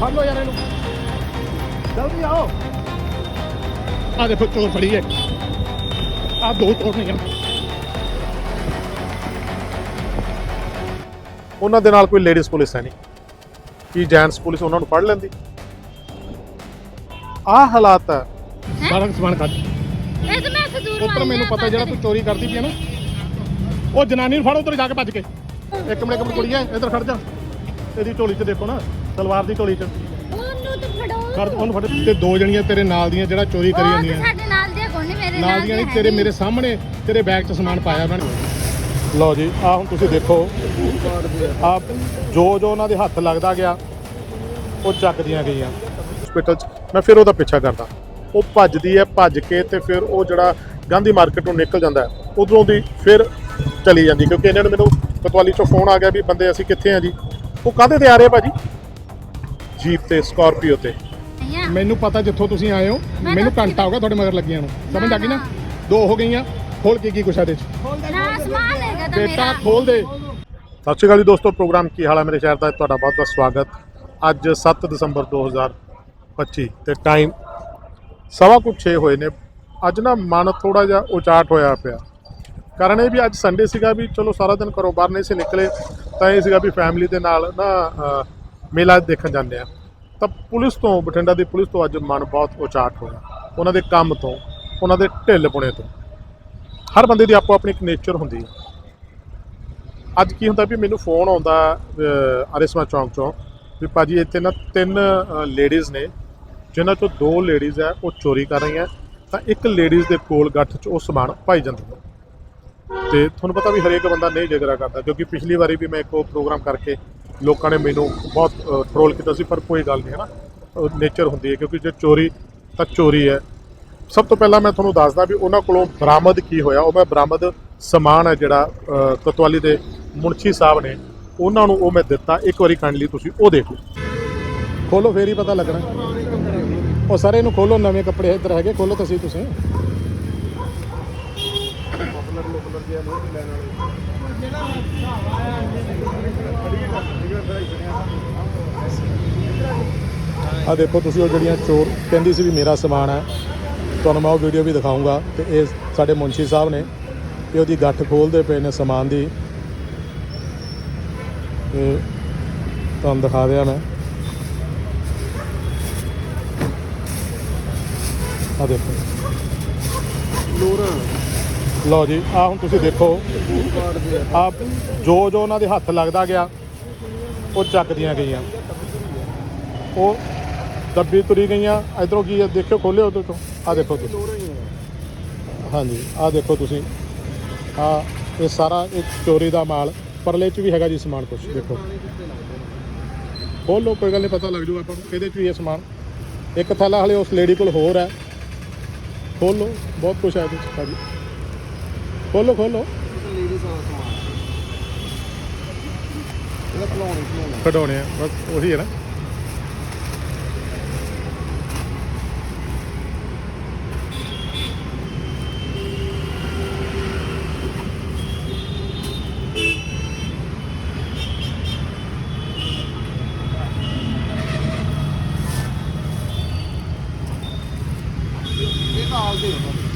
ਫੜ ਲਓ ਯਾਰ ਇਹਨੂੰ। ਜਲਦੀ ਆਓ। ਆ ਦੇਖੋ ਚੋਰ ਫੜੀ ਹੈ। ਆ ਦੋ ਚੋਰ ਨੇ ਯਾਰ। ਉਹਨਾਂ ਦੇ ਨਾਲ ਕੋਈ ਲੇਡੀਜ਼ ਪੁਲਿਸ ਹੈ ਨਹੀਂ। ਕੀ ਜੈਂਟਸ ਪੁਲਿਸ ਉਹਨਾਂ ਨੂੰ ਫੜ ਲੈਂਦੀ? ਆਹ ਹਾਲਾਤ ਹੈ। ਸਾਰਾ ਸਮਾਨ ਕੱਢ ਇਹ ਤਾਂ ਮੈਂ ਇੱਥੇ ਦੂਰ ਉੱਪਰ ਮੈਨੂੰ ਪਤਾ ਜਿਹੜਾ ਤੂੰ ਚੋਰੀ ਕਰਦੀ ਪਈ ਹੈ ਨਾ। ਉਹ ਜਨਾਨੀ ਨੂੰ ਫੜ ਉਧਰ ਜਾ ਕੇ ਭੱਜ ਕੇ। ਇੱਕ ਮਿੰਟ ਇੱਕ ਮਿੰਟ ਕੁੜੀਏ ਇੱਧਰ ਖੜ ਜਾ। ਇਹਦੀ ਝੋਲੀ 'ਚ ਦੇਖੋ ਨਾ। ਸਲਵਾਰ ਦੀ ਝੋਲੀ 'ਚ। ਉਹਨੂੰ ਤਾਂ ਫੜੋ ਖੜ ਉਹਨੂੰ ਫੜ। ਤੇ ਦੋ ਜਣੀਆਂ ਤੇਰੇ ਨਾਲ ਦੀਆਂ ਜਿਹੜਾ ਚੋਰੀ ਕਰੀ ਉਹ ਤਾਂ ਜਾਂਦੀਆਂ ਸਾਡੇ ਨਾਲ ਦੇ ਕੋਲ ਨਹੀਂ ਮੇਰੇ ਨਾਲ ਦੀਆਂ ਨਹੀਂ ਤੇਰੇ ਮੇਰੇ ਸਾਹਮਣੇ ਤੇਰੇ ਬੈਗ 'ਚ ਸਮਾਨ ਪਾਇਆ ਉਹਨਾਂ ਨੇ ਲਓ ਜੀ ਆ ਹੁਣ ਤੁਸੀਂ ਦੇਖੋ। ਆ ਜੋ ਜੋ ਉਹਨਾਂ ਦੇ ਹੱਥ ਲੱਗਦਾ ਗਿਆ ਉਹ ਚੱਕਦੀਆਂ ਗਈਆਂ। ਹਸਪੀਟਲ 'ਚ ਮੈਂ ਫਿਰ ਉਹਦਾ ਪਿੱਛਾ ਕਰਦਾ। ਉਹ ਭੱਜਦੀ ਹੈ ਭੱਜ ਕੇ ਤੇ ਫਿਰ ਉਹ ਜਿਹੜਾ ਗਾਂਧੀ ਮਾਰਕੀਟ ਨੂੰ ਨਿਕਲ ਜਾਂਦਾ ਹੈ ਉਧਰੋਂ ਦੀ ਫਿਰ ਚਲੀ ਜਾਂਦੀ ਕਿਉਂਕਿ ਇਹਨਾਂ ਨੂੰ ਮੈਨੂੰ ਕਤਵਾਲੀ 'ਚੋਂ ਫੋਨ ਆ ਗਿਆ ਵੀ ਬੰਦੇ ਅਸੀਂ ਕਿੱਥੇ ਆ ਜੀ। ਉਹ ਕਾਹਦੇ ਤੇ ਆ ਰਹੇ ਭਾਜੀ? ਜੀਪ ਤੇ ਸਕਾਰਪੀਓ ਤੇ। ਮੈਨੂੰ ਪਤਾ ਜਿੱਥੋਂ ਤੁਸੀਂ ਆਏ ਹੋ ਮੈਂ ਮੈਨੂੰ ਤਾਂ- ਘੰਟਾ ਹੋ ਗਿਆ ਤੁਹਾਡੇ ਮਗਰ ਲੱਗੀਆਂ ਨੂੰ। ਸਮਝ ਆ ਗਈ ਨਾ। ਦੋ ਹੋ ਗਈਆਂ ਖੋਲ ਕੇ ਕੀ ਕੁਛ ਆ ਇਹਦੇ 'ਚ ਨਾ ਸਮਾਨ ਹੈਗਾ ਤਾਂ ਬੇਟਾ ਮੇਰਾ। ਖੋਲ ਦੇ। ਸਤਿ ਸ਼੍ਰੀ ਅਕਾਲ ਜੀ ਦੋਸਤੋ ਪ੍ਰੋਗਰਾਮ ਕੀ ਹਾਲ ਹੈ ਮੇਰੇ ਸ਼ਹਿਰ ਦਾ? ਤੁਹਾਡਾ ਬਹੁਤ ਬਹੁਤ ਸਵਾਗਤ। ਅੱਜ 7 ਦਸੰਬਰ 2025 ਤੇ ਟਾਈਮ ਸਵਾ ਕੁ 6 ਹੋਏ ਨੇ। ਅੱਜ ਨਾ ਮਨ ਥੋੜਾ ਜਿਹਾ ਉਚਾਟ ਹੋਇਆ ਪਿਆ। ਕਾਰਨ ਇਹ ਵੀ ਅੱਜ ਸੰਡੇ ਸੀਗਾ ਵੀ ਚਲੋ ਸਾਰਾ ਦਿਨ ਘਰੋਂ ਬਾਹਰ ਨਹੀਂ ਸੀ ਨਿਕਲੇ ਤਾਂ ਇਹ ਸੀਗਾ ਵੀ ਫੈਮਿਲੀ ਦੇ ਨਾਲ ਨਾ ਮੇਲਾ ਦੇਖਣ ਜਾਂਦੇ ਆ। ਤਾਂ ਪੁਲਿਸ ਤੋਂ ਬਠਿੰਡਾ ਦੀ ਪੁਲਿਸ ਤੋਂ ਅੱਜ ਮਨ ਬਹੁਤ ਉਚਾਟ ਹੋਇਆ। ਉਹਨਾਂ ਦੇ ਕੰਮ ਤੋਂ ਉਹਨਾਂ ਦੇ ਢਿੱਲ ਪੁਣੇ ਤੋਂ। ਹਰ ਬੰਦੇ ਦੀ ਆਪੋ ਆਪਣੀ ਇੱਕ ਨੇਚਰ ਹੁੰਦੀ ਹੈ ਅੱਜ ਕੀ ਹੁੰਦਾ ਵੀ ਮੈਨੂੰ ਫੋਨ ਆਉਂਦਾ ਅਹ, ਚੌਂਕ ਚੋਂ ਵੀ ਭਾਜੀ ਇੱਥੇ ਨਾ ਤਿੰਨ ਲੇਡੀਜ਼ ਨੇ ਜਿਨ੍ਹਾਂ ਚੋਂ ਦੋ ਲੇਡੀਜ਼ ਹੈ ਉਹ ਚੋਰੀ ਕਰ ਰਹੀਆਂ। ਤਾਂ ਇੱਕ ਲੇਡੀਜ਼ ਦੇ ਕੋਲ ਗੱਠ 'ਚ ਉਹ ਸਮਾਨ ਪਾਈ ਜਾਂਦੀ ਹੈ ਤੇ ਤੁਹਾਨੂੰ ਪਤਾ ਵੀ ਹਰੇਕ ਬੰਦਾ ਨਹੀਂ ਜਗਰਾ ਕਰਦਾ ਕਿਉਂਕਿ ਪਿਛਲੀ ਵਾਰੀ ਵੀ ਮੈਂ ਇੱਕ ਉਹ ਪ੍ਰੋਗਰਾਮ ਕਰਕੇ ਲੋਕਾਂ ਨੇ ਮੈਨੂੰ ਬਹੁਤ ਟ੍ਰੋਲ ਕੀਤਾ ਸੀ, ਪਰ ਕੋਈ ਗੱਲ ਨਹੀਂ ਹੈ ਨਾ ਨੇਚਰ ਹੁੰਦੀ ਹੈ, ਕਿਉਂਕਿ ਜੇ ਚੋਰੀ, ਤਾਂ ਚੋਰੀ ਹੈ। ਸਭ ਤੋਂ ਪਹਿਲਾਂ ਮੈਂ ਤੁਹਾਨੂੰ ਦੱਸਦਾ ਵੀ ਉਹਨਾਂ ਕੋਲੋਂ ਬਰਾਮਦ ਕੀ ਹੋਇਆ। ਉਹ ਮੈਂ ਬਰਾਮਦ ਸਮਾਨ ਹੈ ਜਿਹੜਾ ਕਤਵਾਲੀ ਦੇ ਮੁਨਸ਼ੀ ਸਾਹਿਬ ਨੇ, ਉਹਨਾਂ ਨੂੰ ਉਹ ਮੈਂ ਦਿੱਤਾ। ਇੱਕ ਵਾਰੀ ਕਾਇੰਡਲੀ ਤੁਸੀਂ ਉਹ ਦੇਖੋ ਖੋਲੋ, ਫੇਰ ਹੀ ਪਤਾ ਲੱਗਣਾ। ਉਹ ਸਾਰੇ ਇਹਨੂੰ ਖੋਲੋ, ਨਵੇਂ ਕੱਪੜੇ ਇੱਧਰ ਹੈਗੇ, ਖੋਲੋ ਤੁਸੀਂ ਤੁਸੀਂ। ਆ ਦੇਖੋ ਤੁਸੀਂ ਉਹ ਜਿਹੜੀਆਂ ਚੋਰ ਕਹਿੰਦੀ ਸੀ ਵੀ ਮੇਰਾ ਸਮਾਨ ਹੈ, ਤੁਹਾਨੂੰ ਮੈਂ ਉਹ ਵੀਡੀਓ ਵੀ ਦਿਖਾਉਂਗਾ ਤੇ ਇਹ ਸਾਡੇ ਮੁਨਸ਼ੀ ਸਾਹਿਬ ਨੇ ਇਹ ਉਹਦੀ ਗੱਠ ਖੋਲਦੇ ਪਏ ਨੇ ਸਮਾਨ ਦੀ। ਤੇ ਤੁਹਾਨੂੰ ਦਿਖਾ ਦਿਆਂ ਮੈਂ। ਆ ਦੇਖੋ। ਲਓ ਜੀ ਆ ਹੁਣ ਤੁਸੀਂ ਦੇਖੋ ਆ ਜੋ ਜੋ ਉਹਨਾਂ ਦੇ ਹੱਥ ਲੱਗਦਾ ਗਿਆ, ਉਹ ਚੱਕਦੀਆਂ ਗਈਆਂ। ਦੱਬੀ ਤੁਰੀ ਗਈਆਂ। ਇਧਰੋਂ ਕੀ ਹੈ? ਦੇਖਿਓ ਖੋਲਿਓ ਉਹਦੇ ਤੋਂ। ਆ ਦੇਖੋ ਤੁਸੀਂ। ਹਾਂਜੀ ਆ ਦੇਖੋ ਤੁਸੀਂ। ਆ ਇਹ ਸਾਰਾ ਇੱਕ ਚੋਰੀ ਦਾ ਮਾਲ। ਪਰਲੇ ਚ ਵੀ ਹੈਗਾ ਜੀ ਸਮਾਨ ਕੁਝ ਦੇਖੋ। ਖੋਲੋ ਕੋਈ ਗੱਲ ਨਹੀਂ ਪਤਾ ਲੱਗ ਜੂ ਆਪਾਂ ਨੂੰ ਇਹਦੇ ਚ ਵੀ ਇਹ ਸਮਾਨ। ਇੱਕ ਥੈਲਾ ਹਲੇ ਉਸ ਲੇਡੀ ਕੋਲ ਹੋਰ ਹੈ। ਖੋਲੋ ਬਹੁਤ ਕੁਝ ਹੈ ਇਹਦੇ ਚ ਭਾਜੀ। ਖੋਲੋ ਖੋਲੋ। ਕਢਾਉਣੇ ਆ ਬਸ ਉਹੀ ਹੈ ਨਾ।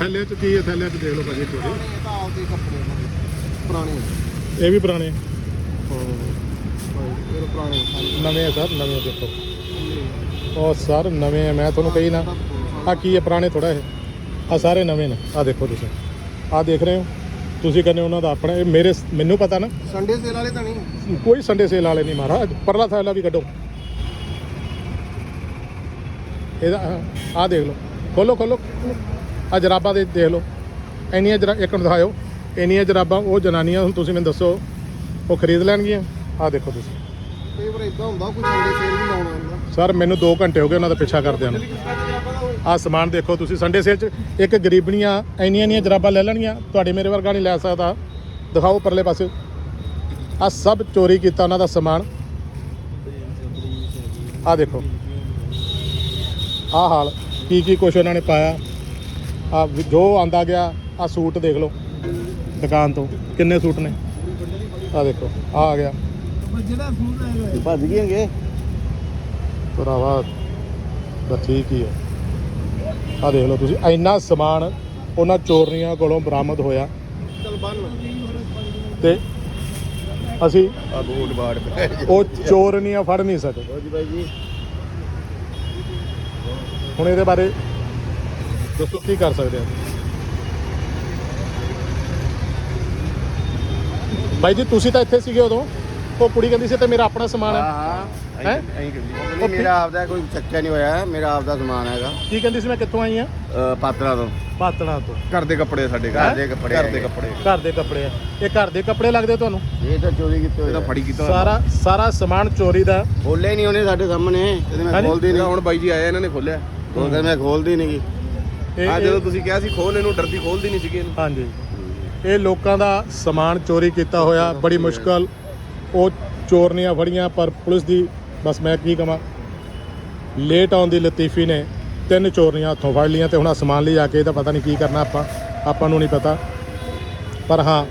ਥੈਲੇ ਚ ਕੀ ਹੈ? ਥੈਲੇ ਚ ਦੇਖ ਲਓ ਭਾਜੀ ਚੋਰੀ ਇਹ ਤਾਂ ਆਪਦੇ ਕੱਪੜੇ ਉਹਨਾਂ ਦੇ ਪੁਰਾਣੇ ਇਹ ਵੀ ਪੁਰਾਣੇ? ਇਹ ਪੁਰਾਣੇ ਨਵੇਂ ਆ ਸਰ ਨਵੇਂ ਦੇਖੋ। ਉਹ ਸਰ ਨਵੇਂ ਆ ਮੈਂ ਤੁਹਾਨੂੰ ਕਹੀ ਨਾ ਆ ਕੀ ਹੈ ਪੁਰਾਣੇ ਥੋੜਾ ਇਹ। ਆ ਸਾਰੇ ਨਵੇਂ ਨੇ ਆ ਦੇਖੋ ਤੁਸੀਂ। ਆ ਦੇਖ ਰਹੇ ਹੋ? ਤੁਸੀਂ ਕਹਿੰਦੇ ਉਹਨਾਂ ਦਾ ਆਪਣਾ ਇਹ ਮੇਰੇ ਮੈਨੂੰ ਪਤਾ ਨਾ। ਸੰਡੇ ਸੇਲ ਵਾਲੇ ਤਾਂ ਨਹੀਂ ਕੋਈ ਸੰਡੇ ਸੇਲ ਵਾਲੇ ਨਹੀਂ ਮਹਾਰਾਜ ਪਰਲਾ ਥੈਲਾ ਵੀ ਕੱਢੋ। ਇਹਦਾ ਆ ਦੇਖ ਲਓ। ਖੋਲੋ ਖੋਲੋ। ਆ ਜਰਾਬਾਂ ਦੇ ਦੇਖ ਲਓ। ਇੰਨੀਆਂ ਜਰਾ ਇੱਕ ਨੂੰ ਦਿਖਾਇਓ। ਇੰਨੀਆਂ ਜਰਾਬਾਂ ਉਹ ਜਨਾਨੀਆਂ ਹੁਣ ਤੁਸੀਂ ਮੈਨੂੰ ਦੱਸੋ ਉਹ ਖਰੀਦ ਲੈਣਗੀਆਂ? ਆ ਦੇਖੋ ਤੁਸੀਂ। ਕਈ ਵਾਰ ਇਦਾਂ ਹੁੰਦਾ ਕੋਈ ਸੰਡੇ ਸੇਲ ਵੀ ਲਾਉਣਾ ਹੁੰਦਾ। ਸਰ ਮੈਨੂੰ 2 ਘੰਟੇ ਹੋ ਗਏ ਉਹਨਾਂ ਦਾ ਪਿੱਛਾ ਕਰਦਿਆਂ ਨੂੰ। ਆਹ ਸਮਾਨ ਦੇਖੋ ਤੁਸੀਂ ਸੰਡੇ ਸੇਲ 'ਚ ਇੱਕ ਗਰੀਬਣੀਆਂ ਇੰਨੀਆਂ ਇੰਨੀਆਂ ਜਰਾਬਾਂ ਲੈ ਲੈਣਗੀਆਂ। ਤੁਹਾਡੇ ਮੇਰੇ ਵਰਗਾ ਨਹੀਂ ਲੈ ਸਕਦਾ। ਦਿਖਾਓ ਪਰਲੇ ਪਾਸੇ। ਆ ਸਭ ਚੋਰੀ ਕੀਤਾ ਉਹਨਾਂ ਦਾ ਸਮਾਨ। ਆ ਦੇਖੋ। ਆਹ ਹਾਲ। ਕੀ ਕੀ ਕੁਛ ਉਹਨਾਂ ਨੇ ਪਾਇਆ। ਆ ਜੋ ਆਂਦਾ ਗਿਆ ਆ ਸੂਟ ਦੇਖ ਲਓ ਦੁਕਾਨ ਤੋਂ। ਕਿੰਨੇ ਸੂਟ ਨੇ? ਆ ਦੇਖੋ ਆ ਆ ਗਿਆ। ਭੱਜ ਗਏਗੇ ਭਰਾਵਾ ਤਾਂ ਠੀਕ ਹੀ ਹੈ ਆ ਦੇਖ ਲਓ ਤੁਸੀਂ ਇੰਨਾ ਸਮਾਨ ਉਹਨਾਂ ਚੋਰਨੀਆਂ ਕੋਲੋਂ ਬਰਾਮਦ ਹੋਇਆ। ਤੇ ਅਸੀਂ ਆ ਬੂਟ ਬਾੜ ਉਹ ਚੋਰਨੀਆਂ ਫੜ ਨਹੀਂ ਸਕੇ। ਜੀ ਬਾਈ ਜੀ। ਹੁਣ ਇਹਦੇ ਬਾਰੇ ਦੱਸੋ ਕੀ ਕਰ ਸਕਦੇ ਆ ਬਾਈ ਜੀ ਤੁਸੀਂ ਤਾਂ ਇੱਥੇ ਸੀਗੇ ਉਦੋਂ। ਉਹ ਕੁੜੀ ਕਹਿੰਦੀ ਸੀ ਤੇ ਮੇਰਾ ਆਪਣਾ ਸਮਾਨ ਹੈ। ਹਾਂ ਹੈਂ? ਐਂ ਕਹਿੰਦੀ ਮੇਰਾ ਆਪਦਾ ਕੋਈ ਚੱਕਿਆ ਨਹੀਂ ਹੋਇਆ ਮੇਰਾ ਆਪਦਾ ਸਮਾਨ ਹੈਗਾ। ਕੀ ਕਹਿੰਦੀ ਸੀ ਮੈਂ ਕਿੱਥੋਂ ਆਈ ਆ? ਅ, ਪਾਤਰਾ ਤੋਂ। ਪਾਤਣਾ ਤੋਂ। ਘਰ ਦੇ ਕੱਪੜੇ ਸਾਡੇ ਘਰ ਦੇ ਕੱਪੜੇ ਘਰ ਦੇ ਕੱਪੜੇ। ਘਰ ਦੇ ਕੱਪੜੇ ਆ। ਇਹ ਘਰ ਦੇ ਕੱਪੜੇ ਲੱਗਦੇ ਤੁਹਾਨੂੰ? ਇਹ ਤਾਂ ਚੋਰੀ ਕੀਤੇ ਹੋਏ ਇਹ ਤਾਂ ਫੜੀ ਕੀਤਾ ਸਾਰਾ ਸਾਰਾ ਸਮਾਨ ਚੋਰੀ ਦਾ। ਖੋਲੇ ਨਹੀਂ ਉਹਨੇ ਸਾਡੇ ਸਾਹਮਣੇ। ਇਹਦੇ ਮੈਂ ਹਾਂਜੀ। ਖੋਲਦੀ ਨਹੀਂ ਹੁਣ ਬਾਈ ਜੀ ਆਏ ਇਹਨਾਂ ਨੇ ਖੋਲਿਆ। ਉਹ ਕਹਿੰਦਾ ਮੈਂ ਖੋਲਦੀ ਨਹੀਂ ਗੀ। ਆ ਜਦੋਂ ਤੁਸੀਂ ਕਿਹਾ ਸੀ ਖੋਲ ਇਹਨੂੰ ਡਰਦੀ ਖੋਲਦੀ ਨਹੀਂ ਸੀਗੀ ਇਹਨੂੰ। ਹਾਂਜੀ। ਇਹ ਲੋਕਾਂ ਦਾ ਸਮਾਨ ਚੋਰੀ ਕੀਤਾ ਹੋਇਆ ਬੜੀ ਮੁਸ਼ਕਲ। ਉਹ ਚੋਰਨੀਆਂ ਫੜੀਆਂ ਪਰ ਪੁਲਿਸ ਦੀ ਬਸ ਮੈਂ ਕੀ ਕਹਾਂ ਲੇਟ ਆਉਣ ਦੀ ਲਤੀਫੀ ਨੇ ਤਿੰਨ ਚੋਰਨੀਆਂ ਹੱਥੋਂ ਫੜ ਲਈਆਂ ਤੇ ਹੁਣ ਸਮਾਨ ਲਈ ਜਾ ਕੇ ਇਹਦਾ ਪਤਾ ਨਹੀਂ ਕੀ ਕਰਨਾ ਆਪਾਂ। ਆਪਾਂ ਨੂੰ ਨਹੀਂ ਪਤਾ। ਪਰ ਹਾਂ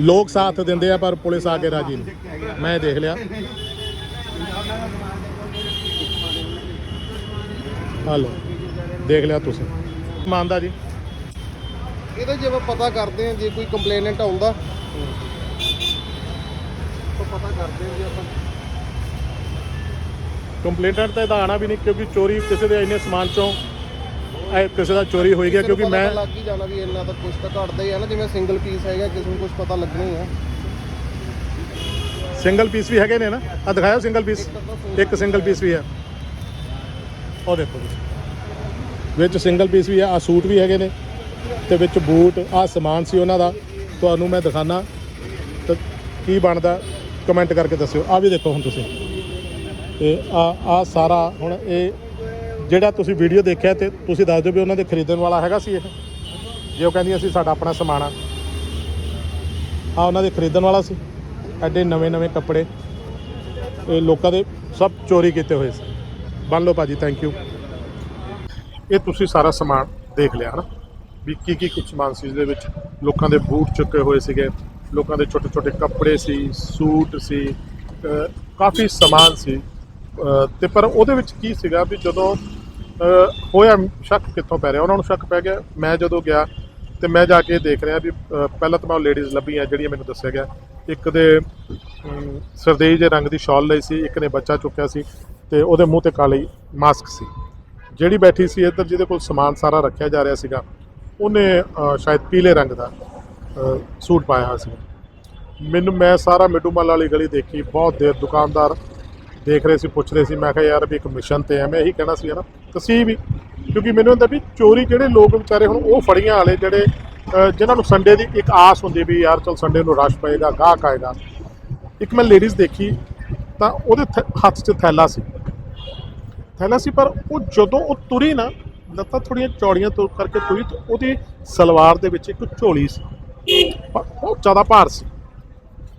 ਲੋਕ ਸਾਥ ਦਿੰਦੇ ਆ ਪਰ ਪੁਲਿਸ ਆ ਕੇ ਰਾਜੀ ਨਹੀਂ। ਮੈਂ ਦੇਖ ਲਿਆ। ਹਲੋ। ਦੇਖ ਲਿਆ ਤੁਸੀਂ। ਮੰਨਦਾ ਜੀ। ਇਹਦਾ ਜੇ ਆਪਾਂ ਪਤਾ ਕਰਦੇ ਹਾਂ ਜੇ ਕੋਈ ਕੰਪਲੇਨੈਂਟ ਆਉਂਦਾ। ਤਾਂ ਪਤਾ ਕਰਦੇ ਹਾਂ ਜੀ ਆਪਾਂ। ਕੰਪਲੇਂਟਰ ਤਾਂ ਇਹਦਾ ਆਣਾ ਵੀ ਨਹੀਂ ਕਿਉਂਕਿ ਚੋਰੀ ਕਿਸੇ ਦੇ ਇੰਨੇ ਸਮਾਨ ਚੋਂ ਇਹ ਕਿਸੇ ਦਾ ਚੋਰੀ ਹੋਈ ਗਿਆ ਕਿਉਂਕਿ ਮੈਂ ਲੱਗ ਹੀ ਜਾਣਾ ਵੀ ਇੰਨਾ ਤਾਂ ਕੁਝ ਤਾਂ ਘਟਦਾ ਹੀ ਹੈ ਨਾ ਜਿਵੇਂ ਸਿੰਗਲ ਪੀਸ ਹੈਗਾ ਕਿਸੇ ਨੂੰ ਕੁਝ ਪਤਾ ਲੱਗਣਾ ਹੀ ਹੈ ਸਿੰਗਲ ਪੀਸ ਵੀ ਹੈਗੇ ਨੇ ਨਾ। ਆ ਦਿਖਾਓ ਸਿੰਗਲ ਪੀਸ ਇੱਕ ਸਿੰਗਲ ਪੀਸ ਵੀ ਹੈ। ਉਹ ਦੇਖੋ ਤੁਸੀਂ ਵਿੱਚ ਸਿੰਗਲ ਪੀਸ ਵੀ ਹੈ ਆ ਸੂਟ ਵੀ ਹੈਗੇ ਨੇ ਤੇ ਵਿੱਚ ਬੂਟ ਆ ਸਮਾਨ ਸੀ ਉਹਨਾਂ ਦਾ। ਤੁਹਾਨੂੰ ਮੈਂ ਦਿਖਾਣਾ ਤੇ ਕੀ ਬਣਦਾ ਕਮੈਂਟ ਕਰਕੇ ਦੱਸਿਓ। ਆ ਵੀ ਦੇਖੋ ਹੁਣ ਤੁਸੀਂ। ਇਹ ਆ ਆ ਸਾਰਾ ਹੁਣ ਇਹ ਜਿਹੜਾ ਤੁਸੀਂ ਵੀਡੀਓ ਦੇਖਿਆ ਤੇ ਤੁਸੀਂ ਦੱਸ ਦਿਓ ਵੀ ਉਹਨਾਂ ਦੇ ਖਰੀਦਣ ਵਾਲਾ ਹੈਗਾ ਸੀ ਇਹ। ਜੇ ਉਹ ਕਹਿੰਦੀਆਂ ਸੀ ਸਾਡਾ ਆਪਣਾ ਸਮਾਨ ਆ। ਆ ਉਹਨਾਂ ਦੇ ਖਰੀਦਣ ਵਾਲਾ ਸੀ। ਐਡੇ ਨਵੇਂ ਨਵੇਂ ਕੱਪੜੇ। ਇਹ ਲੋਕਾਂ ਦੇ ਸਭ ਚੋਰੀ ਕੀਤੇ ਹੋਏ ਸੀ। ਬੰਨ ਲਓ ਭਾਜੀ ਥੈਂਕ ਯੂ ਇਹ ਤੁਸੀਂ ਸਾਰਾ ਸਮਾਨ ਦੇਖ ਲਿਆ ਹਨਾ? ਵੀ ਕੀ ਕੀ ਕੁਝ ਸਮਾਨ ਸੀ ਜਿਹਦੇ ਵਿੱਚ ਲੋਕਾਂ ਦੇ ਬੂਟ ਚੁੱਕੇ ਹੋਏ ਸੀਗੇ ਲੋਕਾਂ ਦੇ ਛੋਟੇ ਛੋਟੇ ਕੱਪੜੇ ਸੀ ਸੂਟ ਸੀ ਕਾਫੀ ਸਮਾਨ ਸੀ। ਅਹ ਤੇ ਪਰ ਉਹਦੇ ਵਿੱਚ ਕੀ ਸੀਗਾ ਵੀ ਜਦੋਂ ਹੋਇਆ ਸ਼ੱਕ ਕਿੱਥੋਂ ਪੈ ਰਿਹਾ? ਉਹਨਾਂ ਨੂੰ ਸ਼ੱਕ ਪੈ ਗਿਆ ਮੈਂ ਜਦੋਂ ਗਿਆ ਤੇ ਮੈਂ ਜਾ ਕੇ ਦੇਖ ਰਿਹਾ ਵੀ ਪਹਿਲਾਂ ਤਾਂ ਮੈਂ ਉਹ ਲੇਡੀਜ਼ ਲੱਭੀਆਂ ਜਿਹੜੀਆਂ ਮੈਨੂੰ ਦੱਸਿਆ ਗਿਆ। ਇੱਕ ਦੇ ਅਮ, ਸਰਦੇਈ ਦੇ ਰੰਗ ਦੀ ਸ਼ਾਲ ਲਈ ਸੀ ਇੱਕ ਨੇ ਬੱਚਾ ਚੁੱਕਿਆ ਸੀ ਤੇ ਉਹਦੇ ਮੂੰਹ ਤੇ ਕਾਲੀ ਮਾਸਕ ਸੀ। ਜਿਹੜੀ ਬੈਠੀ ਸੀ ਇੱਧਰ ਜਿਹਦੇ ਕੋਲ ਸਮਾਨ ਸਾਰਾ ਰੱਖਿਆ ਜਾ ਰਿਹਾ ਸੀਗਾ ਉਹਨੇ ਸ਼ਾਇਦ ਪੀਲੇ ਰੰਗ ਦਾ ਸੂਟ ਪਾਇਆ ਹੋਇਆ ਸੀ ਮੈਨੂੰ ਮੈਂ ਸਾਰਾ ਮਿੱਡੂਮਲ ਵਾਲੀ ਗਲੀ ਦੇਖੀ ਬਹੁਤ ਦੇਰ ਦੁਕਾਨਦਾਰ ਦੇਖ ਰਹੇ ਸੀ ਪੁੱਛ ਰਹੇ ਸੀ ਮੈਂ ਕਿਹਾ ਯਾਰ ਵੀ ਇੱਕ ਮਿਸ਼ਨ ਤੇ ਆ। ਮੈਂ ਇਹੀ ਕਹਿਣਾ ਸੀ ਨਾ ਤੁਸੀਂ ਵੀ ਕਿਉਂਕਿ ਮੈਨੂੰ ਹੁੰਦਾ ਵੀ ਚੋਰੀ ਜਿਹੜੇ ਲੋਕ ਵਿਚਾਰੇ ਹੁਣ ਉਹ ਫੜੀਆਂ ਵਾਲੇ ਜਿਹੜੇ ਅਹ, ਜਿਨ੍ਹਾਂ ਨੂੰ ਸੰਡੇ ਦੀ ਇੱਕ ਆਸ ਹੁੰਦੀ ਵੀ ਯਾਰ ਚਲ ਸੰਡੇ ਨੂੰ ਰਸ਼ ਪਏਗਾ ਗਾਹਕ ਆਏਗਾ। ਇੱਕ ਮੈਂ ਲੇਡੀਜ਼ ਦੇਖੀ ਤਾਂ ਉਹਦੇ ਥ- ਹੱਥ 'ਚ ਥੈਲਾ ਸੀ। ਥੈਲਾ ਸੀ, ਪਰ ਉਹ ਜਦੋਂ ਉਹ ਤੁਰੀ ਨਾ, ਲੱਤਾਂ ਥੋੜੀਆਂ ਚੌੜੀਆਂ ਤੁਰ ਕਰਕੇ ਤੁਰੀ ਤਾਂ ਉਹਦੀ ਸਲਵਾਰ ਦੇ ਵਿੱਚ ਇੱਕ ਝੋਲੀ ਸੀ। ਪਰ ਬਹੁਤ ਜ਼ਿਆਦਾ ਭਾਰ ਸੀ।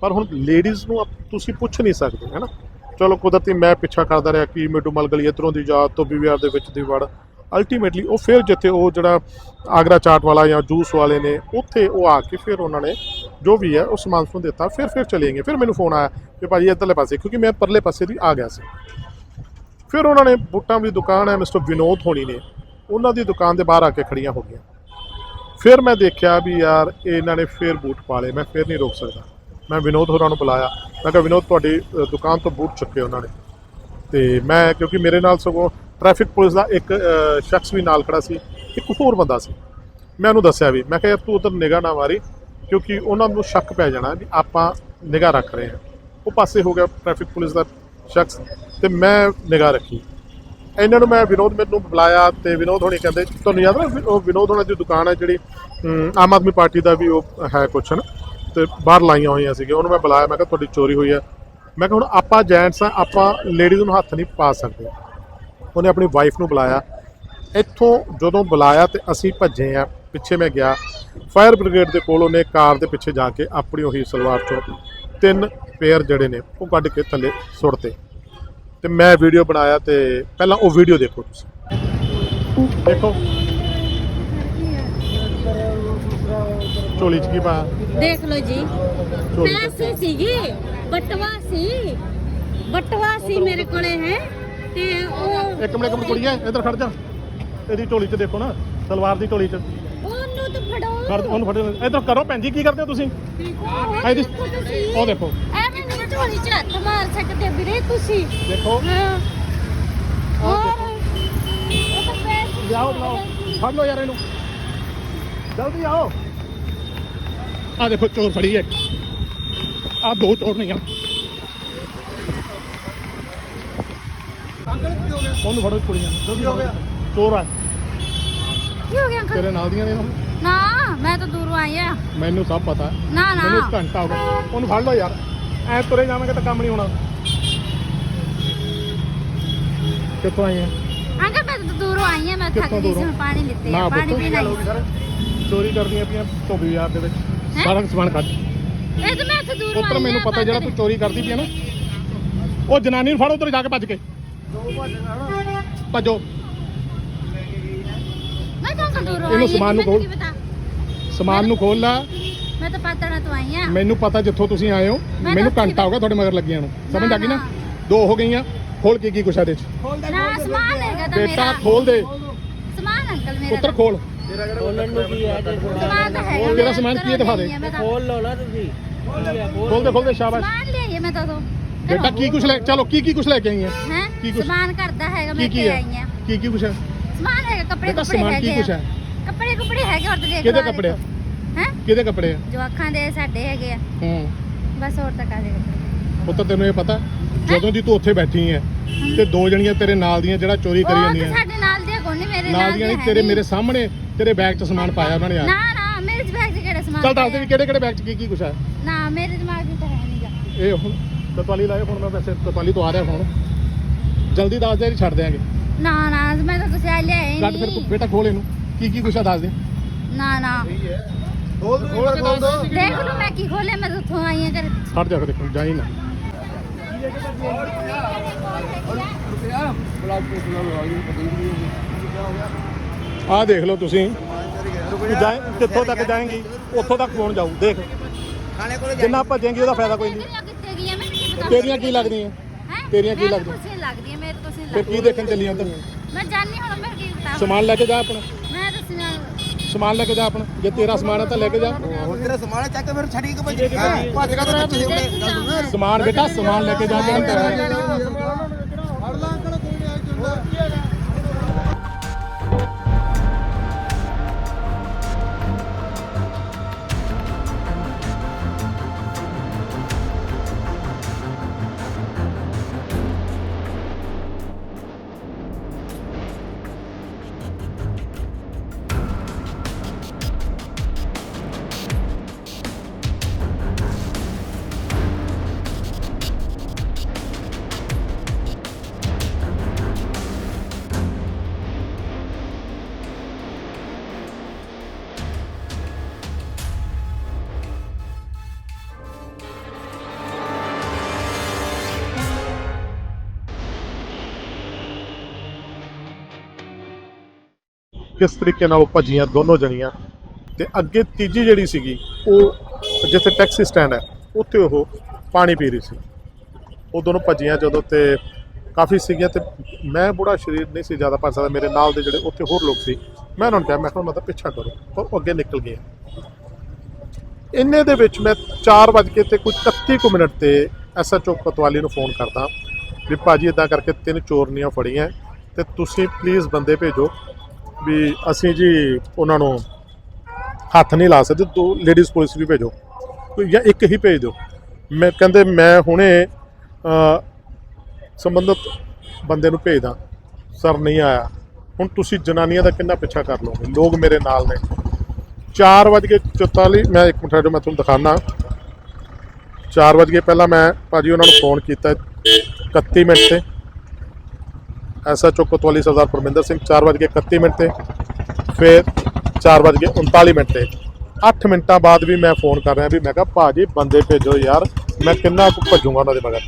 ਪਰ ਹੁਣ ਲੇਡੀਜ਼ ਨੂੰ ਤੁਸੀਂ ਪੁੱਛ ਨਹੀਂ ਸਕਦੇ ਹੈਨਾ ਚਲੋ ਕੁਦਰਤੀ ਮੈਂ ਪਿੱਛਾ ਕਰਦਾ ਰਿਹਾ ਕਿ ਮਿੱਡੂ ਮਲ ਗਲੀ ਇੱਧਰੋਂ ਦੀ ਜਾ ਤੋਂ ਬੀਵੀਆਰ ਦੇ ਵਿੱਚ ਦੀ ਵੜ। ਅਲਟੀਮੇਟਲੀ ਉਹ ਫਿਰ ਜਿੱਥੇ ਉਹ ਜਿਹੜਾ ਆਗਰਾ ਚਾਟ ਵਾਲਾ ਜਾਂ ਜੂਸ ਵਾਲੇ ਨੇ, ਉੱਥੇ ਉਹ ਆ ਕੇ ਫਿਰ ਉਹਨਾਂ ਨੇ ਜੋ ਵੀ ਹੈ, ਉਹ ਸਮਾਨ ਸੁਣ ਦਿੱਤਾ ਫਿਰ ਫਿਰ ਚਲੇ ਗਏ। ਫਿਰ ਮੈਨੂੰ ਫੋਨ ਆਇਆ ਕਿ ਭਾਜੀ ਇੱਧਰਲੇ ਪਾਸੇ, ਕਿਉਂਕਿ ਮੈਂ ਪਰਲੇ ਪਾਸੇ ਦੀ ਆ ਗਿਆ ਸੀ। ਫਿਰ ਉਹਨਾਂ ਨੇ ਬੂਟਾਂ ਦੀ ਦੁਕਾਨ ਹੈ, ਮਿਸਟਰ ਵਿਨੋਦ ਹੋਣੀ ਨੇ, ਉਹਨਾਂ ਦੀ ਦੁਕਾਨ ਦੇ ਬਾਹਰ ਆ ਕੇ ਖੜੀਆਂ ਹੋ ਗਈਆਂ। ਫਿਰ ਮੈਂ ਦੇਖਿਆ ਵੀ ਯਾਰ ਇਹਨਾਂ ਨੇ ਫਿਰ ਬੂਟ ਪਾ ਲਏ, ਮੈਂ ਫਿਰ ਨਹੀਂ ਰੋਕ ਸਕਦਾ। ਮੈਂ ਵਿਨੋਦ ਹੋਰਾਂ ਨੂੰ ਬੁਲਾਇਆ, ਮੈਂ ਕਿਹਾ, ਵਿਨੋਦ, ਤੁਹਾਡੀ ਦੁਕਾਨ ਤੋਂ ਬੂਟ ਚੁੱਕੇ ਉਹਨਾਂ ਨੇ। ਤੇ ਮੈਂ, ਕਿਉਂਕਿ ਮੇਰੇ ਨਾਲ ਸਗੋਂ ਟ੍ਰੈਫਿਕ ਪੁਲਿਸ ਦਾ ਇੱਕ ਸ਼ਖਸ ਵੀ ਨਾਲ ਖੜਾ ਸੀ, ਇੱਕ ਹੋਰ ਬੰਦਾ ਸੀ। ਮੈਂ ਉਹਨੂੰ ਦੱਸਿਆ ਵੀ, ਮੈਂ ਕਿਹਾ, ਯਾਰ, ਤੂੰ ਉਧਰ ਨਿਗਾਹ ਨਾ ਮਾਰੀ, ਕਿਉਂਕਿ ਉਹਨਾਂ ਨੂੰ ਸ਼ੱਕ ਪੈ ਜਾਣਾ ਵੀ ਆਪਾਂ ਨਿਗਾਹ ਰੱਖ ਰਹੇ ਹਾਂ। ਉਹ ਪਾਸੇ ਹੋ ਗਿਆ ਟ੍ਰੈਫਿਕ ਪੁਲਿਸ ਦਾ ਸ਼ਖਸ ਤੇ ਮੈਂ ਨਿਗਾਹ ਰੱਖੀ। ਇਹਨਾਂ ਨੂੰ ਮੈਂ ਵਿਨੋਦ ਮੈਨੂੰ ਬੁਲਾਇਆ ਤੇ ਵਿਨੋਦ ਹੋਣੀ ਕਹਿੰਦੇ, ਤੁਹਾਨੂੰ ਯਾਦ ਨਾ ਵੀ ਉਹ ਵਿਨੋਦ ਹੋਣਾ ਦੀ ਦੁਕਾਨ ਹੈ ਜਿਹੜੀ ਆਮ ਆਦਮੀ ਪਾਰਟੀ ਦਾ ਵੀ ਉਹ ਹੈ ਕੁਛ ਨਾ ਤੇ ਬਾਹਰ ਲਾਈਆਂ ਹੋਈਆਂ ਸੀਗੀਆਂ, ਉਹਨੂੰ ਮੈਂ ਬੁਲਾਇਆ, ਮੈਂ ਕਿਹਾ ਤੁਹਾਡੀ ਚੋਰੀ ਹੋਈ ਹੈ। ਮੈਂ ਕਿਹਾ ਹੁਣ ਆਪਾਂ ਜੈਂਟਸ ਆ ਆਪਾਂ ਲੇਡੀਜ਼ ਨੂੰ ਹੱਥ ਨਹੀਂ ਪਾ ਸਕਦੇ। ਉਹਨੇ ਆਪਣੀ ਵਾਈਫ ਨੂੰ ਬੁਲਾਇਆ। ਇੱਥੋਂ ਜਦੋਂ ਬੁਲਾਇਆ ਤੇ ਅਸੀਂ ਭੱਜੇ ਆ ਪਿੱਛੇ ਮੈਂ ਗਿਆ। ਫਾਇਰ ਬ੍ਰਿਗੇਡ ਦੇ ਕੋਲ ਉਹਨੇ ਕਾਰ ਦੇ ਪਿੱਛੇ ਜਾ ਕੇ ਆਪਣੀ ਉਹੀ ਸਲਵਾਰ ਚੋਂ ਤਿੰਨ ਪੇਅਰ ਜਿਹੜੇ ਨੇ ਉਹ ਕੱਢ ਕੇ ਥੱਲੇ ਸੁੱਟਤੇ। ਤੇ ਮੈਂ ਵੀਡੀਓ ਬਣਾਇਆ ਤੇ ਪਹਿਲਾਂ ਉਹ ਵੀਡੀਓ ਦੇਖੋ ਤੁਸੀਂ। ਦੇਖੋ। ਝੋਲੀ ਚ ਕੀ ਪਾਇਆ? ਦੇਖ ਲਓ ਜੀ। ਝੋਲੀ ਪੈਸੇ ਸੀਗੇ ਬਟਵਾ ਸੀ। ਬਟਵਾ ਸੀ ਮੇਰੇ ਕੋਲੇ ਹੈ ਤੇ ਉਹ ਇੱਕ ਮਿੰਟ ਇੱਕ ਮਿੰਟ ਕੁੜੀਏ ਇੱਧਰ ਖੜ ਜਾ। ਇਹਦੀ ਢੋਲੀ 'ਚ ਦੇਖੋ ਨਾ ਸਲਵਾਰ ਦੀ ਢੋਲੀ 'ਚ। ਫੜੋ ਕਰ ਉਹਨੂੰ ਫੜੋ ਇੱਧਰ ਕਰੋ ਭੈਣ ਜੀ ਕੀ ਕਰਦੇ ਹੋ ਤੁਸੀਂ? ਇਹਦੀ ਉਹ ਦੇਖੋ। ਐਵੇਂ ਨਹੀਂ ਝੋਲੀ ਚ ਹੱਥ ਮਾਰ ਸਕਦੇ ਵੀਰੇ ਤੁਸੀਂ। ਦੇਖੋ। ਹਾਂ। ਹੋਰ? ਉਹ ਤਾਂ ਪੈਸੇ ਲਿਆਓ ਬੁਲਾਓ ਫੜ ਲਓ ਯਾਰ ਇਹਨੂੰ। ਜਲਦੀ ਆਓ। ਆ ਦੇਖੋ ਚੋਰ ਫੜੀ ਹੈ। ਆ ਦੋ ਚੋਰ ਨਹੀਂ ਆ ਉਹਨੂੰ ਫੜੋ ਕੁੜੀਆਂ ਨੂੰ। ਜਲਦੀ ਆਓ ਚੋਰ ਆ। ਕੀ ਹੋ ਗਿਆ ਅੰਕਲ? ਤੇਰੇ ਨਾਲ ਦੀਆਂ ਨੇ। ਨਾ ਮੈਂ ਤਾਂ ਦੂਰੋਂ ਆਈ ਆ। ਮੈਨੂੰ ਸਭ ਪਤਾ। ਨਾ ਮੈਨੂੰ ਨਾ ਘੰਟਾ ਹੋ ਗਿਆ। ਉਹਨੂੰ ਫੜ ਲਓ ਯਾਰ। ਐ ਤੁਰੇ ਜਾਵਾਂਗੇ ਤਾਂ ਕੰਮ ਨਹੀਂ ਹੋਣਾ। ਕਿੱਥੋਂ ਆਈ ਹੈ ਅੰਕਲ ਮੈਂ ਤਾਂ ਦੂਰੋਂ ਆਈ ਆ। ਮੈਂ ਥੱਕ ਕਿੱਥੋਂ ਗਈ ਸੀ ਦੂਰੋਂ? ਹੁਣ ਪਾਣੀ ਲਿੱਤੇ ਆ। ਪਾਣੀ ਪੁੱਤ ਪੀਣਾ ਹੀ ਚੋਰੀ ਕਰਦੀਆਂ ਪਈਆਂ ਧੋਬੀ ਯਾਰ ਦੇ ਵਿੱਚ। ਹੈਂ? ਸਾਰਾ ਸਮਾਨ ਕੱਢ ਇਹ ਤਾਂ ਮੈਂ ਇੱਥੇ ਦੂਰੋਂ ਆਈ ਪੁੱਤਰ ਮੈਨੂੰ ਆ, ਪਤਾ ਜਿਹੜਾ ਤੂੰ ਚੋਰੀ ਕਰਦੀ ਪਈ ਹੈ ਨਾ। ਉਹ ਜਨਾਨੀ ਨੂੰ ਫੜ ਉਧਰ ਜਾ ਕੇ ਭੱਜ ਕੇ। ਭੱਜੋ। ਮੈਂ ਤਾਂ ਅੰਕਲ ਦੂਰੋਂ ਇਹਨੂੰ ਆਈ ਆ, ਸਮਾਨ ਨੂੰ ਮੈਨੂੰ ਖੋਲ। ਕੀ ਪਤਾ? ਸਮਾਨ ਨੂੰ ਖੋਲ ਲੈ। ਮੈਂ ਤਾਂ ਪਾਤਣਾ ਤੋਂ ਆਈ ਆ। ਮੈਨੂੰ ਪਤਾ ਜਿੱਥੋਂ ਤੁਸੀਂ ਆਏ ਹੋ। ਮੈਂ ਮੈਨੂੰ ਤਾਂ ਘੰਟਾ ਹੋ ਗਿਆ ਤੁਹਾਡੇ ਮਗਰ ਲੱਗੀਆਂ ਨੂੰ। ਸਮਝ ਨਾ, ਆ ਗਈ ਨਾ? ਨਾ। ਦੋ ਹੋ ਗਈਆਂ। ਖੋਲ ਕੇ ਕੀ ਕੁਛ ਆ ਇਹਦੇ ਚ? ਨਾ ਸਮਾਨ ਹੈਗਾ ਤਾਂ ਬੇਟਾ ਮੇਰਾ। ਖੋਲ ਦੇ। ਸਮਾਨ ਅੰਕਲ ਮੇਰਾ ਪੁੱਤਰ ਖੋਲ ਸਮਾਨ ਤਾਂ ਹੈਗਾ ਤੇਰਾ ਮੇਰਾ, ਸਮਾਨ ਕੀ ਹੈ ਦਿਖਾ ਦੇ। ਮੈਂ ਤਾਂ। ਖੋਲ ਦੇ ਖੋਲ ਦੇ ਸ਼ਾਬਾਸ਼। ਸਮਾਨ ਲਿਆਈਏ ਮੈਂ ਤਾਂ ਤੋਂ ਬੇਟਾ ਕੀ ਕੁਛ ਲੈ ਚਲੋ ਕੀ ਕੀ ਕੁਛ ਲੈ ਕੇ ਆਈ ਹੈ ਹੈ? ਕੀ ਕੁਛ? ਸਮਾਨ ਕਰਦਾ ਹੈਗਾ ਕੀ ਮੈਂ ਕੀ ਤੇ ਹੈ ਆਈ ਆ। ਕੀ ਕੀ ਕੁਛ ਹੈ? ਸਮਾਨ ਹੈਗਾ ਕੱਪੜੇ ਬੇਟਾ ਕੱਪੜੇ ਸਮਾਨ ਕੀ ਹੈਗੇ ਕੁਛ ਹੈ? ਕੱਪੜੇ ਕੱਪੜੇ ਹੈਗੇ ਹੋਰ ਤਾਂ ਦੇਖ ਕਿਹਦੇ ਕੱਪੜੇ ਆ? ਹੈ? ਕਿਹਦੇ ਕੱਪੜੇ ਆ? ਜੋ ਅੱਖਾਂ ਦੇ ਸਾਡੇ ਹੈਗੇ ਆ। ਹੂੰ। ਬਸ ਹੋਰ ਤਾਂ ਕਾਦੇ ਕੱਪੜੇ? ਪੁੱਤ ਤੈਨੂੰ ਇਹ ਪਤਾ ਜਦੋਂ ਦੀ ਤੂੰ ਉੱਥੇ ਬੈਠੀ ਹੈ ਤੇ ਦੋ ਜਣੀਆਂ ਤੇਰੇ ਨਾਲ ਦੀਆਂ ਜਿਹੜਾ ਚੋਰੀ ਕਰੀ ਜਾਂਦੀਆਂ। ਸਾਡੇ ਨਾਲ ਦੇ ਕੋਲ ਨਹੀਂ ਮੇਰੇ ਨਾਲ ਦੀਆਂ ਨਹੀਂ ਤੇਰੇ ਮੇਰੇ ਸਾਹਮਣੇ ਤੇਰੇ ਬੈਗ 'ਚ ਸਮਾਨ ਪਾਇਆ ਉਹਨਾਂ ਨੇ ਯਾਰ ਨਾ ਨਾ ਮੇਰੇ ਦਿਮਾਗ 'ਚ ਕਿਹੜਾ ਸਮਾਨ ਚੱਲ ਦੱਸ ਦੇ? ਵੀ ਕਿਹੜੇ ਕਿਹੜੇ ਬੈਗ 'ਚ ਕੀ ਕੀ ਕੁਛ ਹੈ ਨਾ ਮੇਰੇ ਦਿਮਾਗ 'ਚ ਤਾਂ ਹੈ ਨਹੀਂਗਾ ਇਹ ਹੁਣ ਤਤਵਾਲੀ ਲਾਏ ਹੁਣ ਮੈਂ ਵੈਸੇ ਤਤਵਾਲੀ ਤੋਂ ਆ ਰਿਹਾ ਹੁਣ। ਜਲਦੀ ਦੱਸ ਦੇ ਛੱਡ ਦਿਆਂਗੇ। ਨਾ ਨਾ ਮੈਂ ਤਾਂ ਤੁਸੀਂ ਆ ਲਿਆਏ ਕੱਢ ਫਿਰ ਨਹੀਂ ਬੇਟਾ ਖੋਲ ਇਹਨੂੰ। ਕੀ ਕੀ ਕੁਛ ਆ ਦੱਸ ਦੇ। ਨਾ ਨਾ। ਖੋਲ ਖੋਲ ਖੋਲ ਦੋ। ਦੇਖ ਲਓ ਮੈਂ ਕੀ ਖੋਲਿਆ ਮੈਂ ਤਾਂ ਉੱਥੋਂ ਆਈ ਆ ਘਰੇ। ਛੱਡ ਜਾ ਕੇ ਦੇਖੋ ਜਾਈ ਨਾ। ਆਹ ਦੇਖ ਲਓ ਤੁਸੀਂ। ਤੂੰ ਜਾਏ ਕਿੱਥੋਂ ਤੱਕ ਜਾਏਂਗੀ? ਉੱਥੋਂ ਤੱਕ ਕੌਣ ਜਾਊ? ਦੇਖ। ਖਾਣੇ ਕੋਲੇ ਜਿੰਨਾ ਭੱਜੇਂਗੀ ਉਹਦਾ ਫਾਇਦਾ ਕੋਈ ਨਹੀਂ। ਕੀ ਪਤਾ ਤੇਰੀਆਂ ਕੀ ਲੱਗਦੀਆਂ? ਹੈਂ? ਤੇਰੀਆਂ ਕੀ ਲੱਗਦੀਆਂ? ਤੁਸੀਂ ਲੱਗਦੀਆਂ ਮੇਰੇ ਤੁਸੀਂ ਫਿਰ ਕੀ ਦੇਖਣ ਚੱਲੀ ਉੱਧਰ ਮੈਂ ਜਾਣੀ ਹੁਣ ਮੈਂ ਕੀ ਸਮਾਨ ਲੈ ਕੇ ਜਾ ਆਪਣਾ। ਸਮਾਨ ਲੈ ਕੇ ਜਾ ਆਪਣਾ ਜੇ ਤੇਰਾ ਸਮਾਨ ਹੈ ਤਾਂ ਲੈ ਕੇ ਜਾ। ਹੁਣ ਤੇਰਾ ਸਮਾਨ ਚੱਕ ਫਿਰ ਛੜੀ ਕੇ ਭੱਜ ਭੱਜ ਕੇ ਤਾਂ ਸਮਾਨ ਬੇਟਾ ਸਮਾਨ ਲੈ ਕੇ ਜਾ ਜਿਹੜਾ ਤੇਰਾ ਕਿਸ ਤਰੀਕੇ ਨਾਲ ਉਹ ਭੱਜੀਆਂ, ਦੋਨੋਂ ਜਣੀਆਂ। ਤੇ ਅੱਗੇ ਤੀਜੀ ਜਿਹੜੀ ਸੀਗੀ, ਉਹ ਜਿੱਥੇ ਟੈਕਸੀ ਸਟੈਂਡ ਹੈ, ਉੱਥੇ ਉਹ ਪਾਣੀ ਪੀ ਰਹੀ ਸੀ। ਉਹ ਦੋਨੋਂ ਭੱਜੀਆਂ ਜਦੋਂ ਤੇ ਕਾਫੀ ਸੀਗੀਆਂ ਤੇ ਮੈਂ ਬੁੜਾ ਸਰੀਰ ਨਹੀਂ ਸੀ ਜ਼ਿਆਦਾ ਭੱਜ ਸਕਦਾ, ਮੇਰੇ ਨਾਲ ਦੇ ਜਿਹੜੇ ਉੱਥੇ ਹੋਰ ਲੋਕ ਸੀ, ਮੈਂ ਉਹਨਾਂ ਨੂੰ ਕਿਹਾ, ਮੈਂ ਕਿਹਾ, ਮਤਲਬ ਪਿੱਛਾ ਕਰੋ, ਪਰ ਉਹ ਅੱਗੇ ਨਿਕਲ ਗਏ ਇੰਨੇ ਦੇ ਵਿੱਚ ਮੈਂ 4 ਵਜੇ ਕੇ ਤੇ ਕੁਝ 31 ਕੁ ਮਿੰਟ ਤੇ ਐਸਐਚਓ ਪਤਵਾਲੀ ਨੂੰ ਫੋਨ ਕਰਦਾ, ਵੀ ਭਾਜੀ ਇਦਾਂ ਕਰਕੇ ਤਿੰਨ ਚੋਰਨੀਆਂ ਫੜੀਆਂ, ਤੇ ਤੁਸੀਂ ਪਲੀਜ਼ ਬੰਦੇ ਭੇਜੋ। ਵੀ ਅਸੀਂ ਜੀ ਉਹਨਾਂ ਨੂੰ ਹੱਥ ਨਹੀਂ ਲਾ ਸਕਦੇ ਦੋ ਲੇਡੀਜ਼ ਪੁਲਿਸ ਵੀ ਭੇਜੋ। ਜਾਂ ਇੱਕ ਹੀ ਭੇਜ ਦਿਓ। ਮੈਂ ਕਹਿੰਦੇ ਮੈਂ ਹੁਣੇ ਅ, ਸੰਬੰਧਿਤ ਬੰਦੇ ਨੂੰ ਭੇਜਦਾ। ਸਰ ਨਹੀਂ ਆਇਆ। ਹੁਣ ਤੁਸੀਂ ਜਨਾਨੀਆਂ ਦਾ ਕਿੰਨਾ ਪਿੱਛਾ ਕਰ ਲਓਗੇ? ਲੋਕ ਮੇਰੇ ਨਾਲ ਨੇ। 4:44 ਮੈਂ ਇੱਕ ਮਿੰਟ ਜੋ ਮੈਂ ਤੁਹਾਨੂੰ ਦਿਖਾਣਾ 4 ਵਜੇ ਪਹਿਲਾਂ ਮੈਂ ਭਾਜੀ ਉਹਨਾਂ ਨੂੰ ਫੋਨ ਕੀਤਾ 31 ਮਿੰਟ ਤੇ। ਐਸਐਚਓ ਕੋਤਵਾਲੀ ਸਰਦਾਰ ਪਰਮਿੰਦਰ ਸਿੰਘ 4:31 ਮਿੰਟ ਤੇ, ਫਿਰ 4:39 ਮਿੰਟ ਤੇ। 8 ਮਿੰਟਾਂ ਬਾਅਦ ਵੀ ਮੈਂ ਫੋਨ ਕਰ ਰਿਹਾ ਵੀ ਮੈਂ ਕਿਹਾ, ਭਾਜੀ, ਬੰਦੇ ਭੇਜੋ ਯਾਰ, ਮੈਂ ਕਿੰਨਾ ਕੁ ਭੱਜੂਗਾ ਉਹਨਾਂ ਦੇ ਮਗਰ।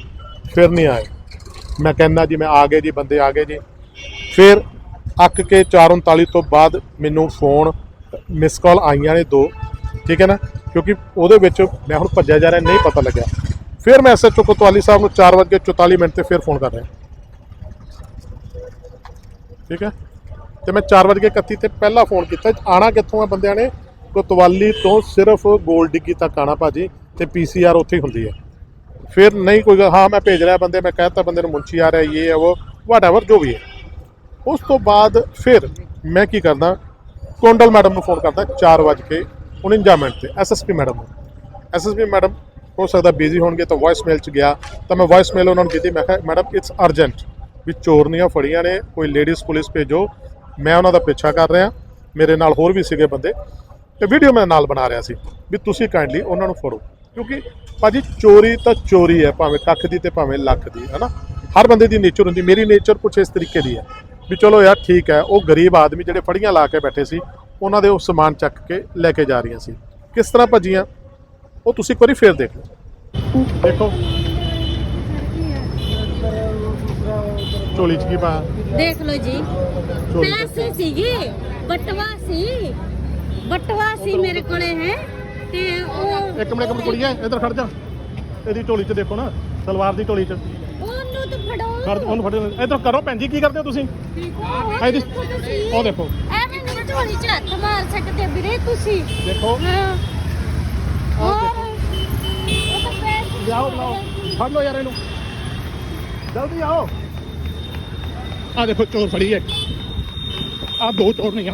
ਫਿਰ ਨਹੀਂ ਆਏ। ਮੈਂ ਕਹਿੰਦਾ, ਜੀ, ਮੈਂ ਆ ਗਏ ਜੀ, ਬੰਦੇ ਆ ਗਏ ਜੀ। ਫਿਰ ਅੱਕ ਕੇ 4:39 ਤੋਂ ਬਾਅਦ ਮੈਨੂੰ ਫੋਨ, ਮਿਸ ਕਾਲ ਆਈਆਂ ਨੇ ਦੋ, ਠੀਕ ਹੈ ਨਾ? ਕਿਉਂਕਿ ਉਹਦੇ ਵਿੱਚ ਮੈਂ ਹੁਣ ਭੱਜਿਆ ਜਾ ਰਿਹਾ, ਨਹੀਂ ਪਤਾ ਲੱਗਿਆ। ਫਿਰ ਮੈਂ ਐਸਐਚਓ ਕੋਤਵਾਲੀ ਸਾਹਿਬ ਨੂੰ 4:44 ਮਿੰਟ ਤੇ ਫਿਰ ਫੋਨ ਕਰ ਰਿਹਾ। ਠੀਕ ਹੈ? ਤੇ ਮੈਂ 4:31 ਤੇ ਪਹਿਲਾ ਫੋਨ ਕੀਤਾ। ਆਣਾ ਕਿੱਥੋਂ ਆ ਬੰਦਿਆਂ ਨੇ? ਕੋਤਵਾਲੀ ਤੋਂ ਸਿਰਫ ਗੋਲ ਡਿੱਗੀ ਤੱਕ ਆਣਾ ਭਾਜੀ ਤੇ ਪੀਸੀਆਰ ਉੱਥੇ ਹੀ ਹੁੰਦੀ ਹੈ। ਫਿਰ ਨਹੀਂ ਕੋਈ ਗੱਲ, ਹਾਂ ਮੈਂ ਭੇਜ ਰਿਹਾ ਬੰਦੇ ਮੈਂ ਕਹਿਤਾ ਬੰਦੇ ਨੂੰ ਮੁੰਚੀ ਆ ਰਿਹਾ ਇਹ ਹੈ ਉਹ ਵਾਟਐਵਰ ਜੋ ਵੀ ਹੈ। ਉਸ ਤੋਂ ਬਾਅਦ ਫਿਰ ਮੈਂ ਕੀ ਕਰਦਾ ਕੋਂਡਲ ਮੈਡਮ ਨੂੰ ਫੋਨ ਕਰਦਾ 4:49 ਮਿੰਟ ਤੇ ਐਸਐਸਪੀ ਮੈਡਮ ਨੂੰ। ਐਸਐਸਪੀ ਮੈਡਮ ਹੋ ਸਕਦਾ ਬਿਜ਼ੀ ਹੋਣਗੇ ਤਾਂ ਵਾਇਸ ਮੇਲ ਚ ਗਿਆ। ਤਾਂ ਮੈਂ ਵਾਇਸ ਮੇਲ ਉਹਨਾਂ ਨੂੰ ਕੀਤੀ ਮੈਂ ਕਿਹਾ ਮੈਡਮ ਇਟਸ ਅਰਜੈਂਟ ਵੀ ਚੋਰਨੀਆਂ ਫੜੀਆਂ ਨੇ, ਕੋਈ ਲੇਡੀਜ਼ ਪੁਲਿਸ ਭੇਜੋ। ਮੈਂ ਉਹਨਾਂ ਦਾ ਪਿੱਛਾ ਕਰ ਰਿਹਾ, ਮੇਰੇ ਨਾਲ ਹੋਰ ਵੀ ਸੀਗੇ ਬੰਦੇ। ਤੇ ਵੀਡੀਓ ਮੈਂ ਨਾਲ ਬਣਾ ਰਿਹਾ ਸੀ ਵੀ ਤੁਸੀਂ ਕਾਈਂਡਲੀ ਉਹਨਾਂ ਨੂੰ ਫੜੋ। ਕਿਉਂਕਿ ਭਾਜੀ ਚੋਰੀ ਤਾਂ ਚੋਰੀ ਹੈ, ਭਾਵੇਂ ਕੱਖ ਦੀ ਤੇ ਭਾਵੇਂ ਲੱਖ ਦੀ ਹੈ ਨਾ ਹਰ ਬੰਦੇ ਦੀ ਨੇਚਰ ਹੁੰਦੀ, ਮੇਰੀ ਨੇਚਰ ਕੁਛ ਇਸ ਤਰੀਕੇ ਦੀ ਹੈ ਵੀ ਚਲੋ ਯਾਰ ਠੀਕ ਹੈ, ਉਹ ਗਰੀਬ ਆਦਮੀ ਜਿਹੜੇ ਫੜੀਆਂ ਲਾ ਕੇ ਬੈਠੇ ਸੀ, ਉਹਨਾਂ ਦੇ ਉਹ ਸਮਾਨ ਚੱਕ ਕੇ ਲੈ ਕੇ ਜਾ ਰਹੀਆਂ ਸੀ। ਕਿਸ ਤਰ੍ਹਾਂ ਭੱਜੀਆਂ? ਉਹ ਤੁਸੀਂ ਇੱਕ ਵਾਰੀ ਫੇਰ ਦੇਖ ਲਓ। ਦੇਖੋ। ਚੋਲੀ ਚ ਕੀ ਪਾ ਦੇਖ ਲਓ ਜੀ। ਚੋਲੀ ਚ ਪੈਸੇ ਸੀਗੇ ਬਟਵਾ ਸੀ। ਬਟਵਾ ਸੀ ਮੇਰੇ ਕੋਲੇ ਹੈ ਤੇ ਉਹ ਇੱਕ ਮਿੰਟ ਇੱਕ ਮਿੰਟ ਕੁੜੀਏ ਇੱਧਰ ਖੜ ਜਾ। ਇਹਦੀ ਝੋਲੀ 'ਚ ਦੇਖੋ ਨਾ ਸਲਵਾਰ ਦੀ ਝੋਲੀ 'ਚ। ਉਹਨੂੰ ਤਾਂ ਫੜੋ। ਖੜ ਉਹਨੂੰ ਫੜੋ। ਇੱਧਰ ਕਰੋ ਭੈਣ ਜੀ ਕੀ ਕਰਦੇ ਹੋ ਤੁਸੀਂ? ਉਹ ਇਹਦੀ ਦੇਖੋ ਤੁਸੀਂ। ਉਹ ਦੇਖੋ। ਐਵੇਂ ਨਹੀਂ ਝੋਲੀ ਚ ਹੱਥ ਮਾਰ ਸਕਦੇ ਵੀਰੇ ਤੁਸੀਂ। ਦੇਖੋ। ਹਾਂ। ਹੋਰ ਉਹ ਤਾਂ ਪੈਸੇ ਲਿਆਓ ਬੁਲਾਓ ਫੜ ਲਓ ਯਾਰ ਇਹਨੂੰ। ਜਲਦੀ ਆਓ। ਆ ਦੇਖੋ ਚੋਰ ਫੜੀ ਹੈ। ਆ ਦੋ ਚੋਰ ਨਹੀਂ ਆ।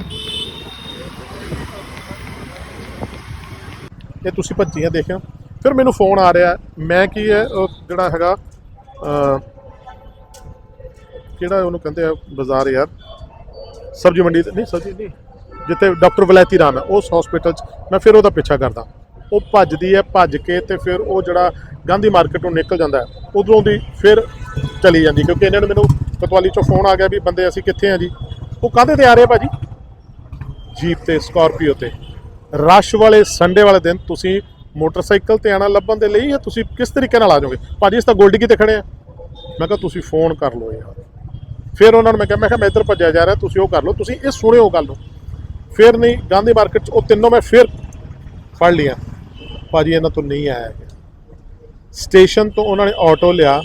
ਇਹ ਤੁਸੀਂ ਭੱਜੀਆਂ ਦੇਖਿਆ। ਫਿਰ ਮੈਨੂੰ ਫੋਨ ਆ ਰਿਹਾ। ਮੈਂ ਕੀ ਹੈ, ਉਹ ਜਿਹੜਾ ਹੈਗਾ ਕਿਹੜਾ ਉਹਨੂੰ ਕਹਿੰਦੇ ਆ, ਬਾਜ਼ਾਰ ਯਾਰ। ਸਬਜ਼ੀ ਮੰਡੀ ਨਹੀਂ, ਸਬਜ਼ੀ ਨਹੀਂ। ਜਿੱਥੇ ਡਾਕਟਰ ਵਲੈਤੀ ਰਾਮ ਹੈ, ਉਸ ਹਸਪੀਟਲ 'ਚ। ਮੈਂ ਫਿਰ ਉਹਦਾ ਪਿੱਛਾ ਕਰਦਾ। ਉਹ ਭੱਜਦੀ ਹੈ, ਭੱਜ ਕੇ ਤੇ ਫਿਰ ਉਹ ਜਿਹੜਾ ਗਾਂਧੀ ਮਾਰਕੀਟ ਨੂੰ ਨਿਕਲ ਜਾਂਦਾ ਹੈ, ਉਧਰੋਂ ਦੀ ਫਿਰ ਚਲੀ ਜਾਂਦੀ ਕਿਉਂਕਿ ਇਹਨਾਂ ਨੇ ਮੈਨੂੰ ਕਤਵਾਲੀ ਚੋਂ ਫੋਨ ਆ ਗਿਆ ਵੀ ਬੰਦੇ ਅਸੀਂ ਕਿੱਥੇ ਆ ਜੀ? ਉਹ ਕਾਹਦੇ ਤੇ ਆ ਰਹੇ ਆ ਭਾਜੀ? ਜੀਪ ਤੇ, ਸਕਾਰਪੀਓ ਤੇ। ਰਸ਼ ਵਾਲੇ ਸੰਡੇ ਵਾਲੇ ਦਿਨ ਤੁਸੀਂ ਮੋਟਰਸਾਈਕਲ ਤੇ ਆਣਾ ਲੱਭਣ ਦੇ ਲਈ ਜਾਂ ਤੁਸੀਂ ਕਿਸ ਤਰੀਕੇ ਨਾਲ ਆ ਜਾਓਗੇ? ਭਾਜੀ ਇਸ ਤਾਂ ਗੋਲਡੀ ਤੇ ਖੜੇ ਆ। ਮੈਂ ਕਿਹਾ ਤੁਸੀਂ ਫੋਨ ਕਰ ਲਓ ਯਾਰ। ਫਿਰ ਉਹਨਾਂ ਨੂੰ ਮੈਂ ਕਿਹਾ ਮੈਂ ਕਿਹਾ, ਮੈਂ ਇੱਧਰ ਭੱਜਿਆ ਜਾ ਰਿਹਾ, ਤੁਸੀਂ ਉਹ ਕਰ ਲਓ। ਤੁਸੀਂ ਇਹ ਸੁਣਿਓ ਗੱਲ ਨੂੰ। ਫਿਰ ਨਹੀਂ, ਗਾਂਧੀ ਮਾਰਕੀਟ 'ਚ ਉਹ ਤਿੰਨੋਂ ਮੈਂ ਫਿਰ ਫੜ ਲਿਆ ਭਾਜੀ, ਇਹਨਾਂ ਤੋਂ ਨਹੀਂ ਆਇਆ ਹੈਗਾ। ਸਟੇਸ਼ਨ ਤੋਂ ਉਹਨਾਂ ਨੇ ਆਟੋ ਲਿਆ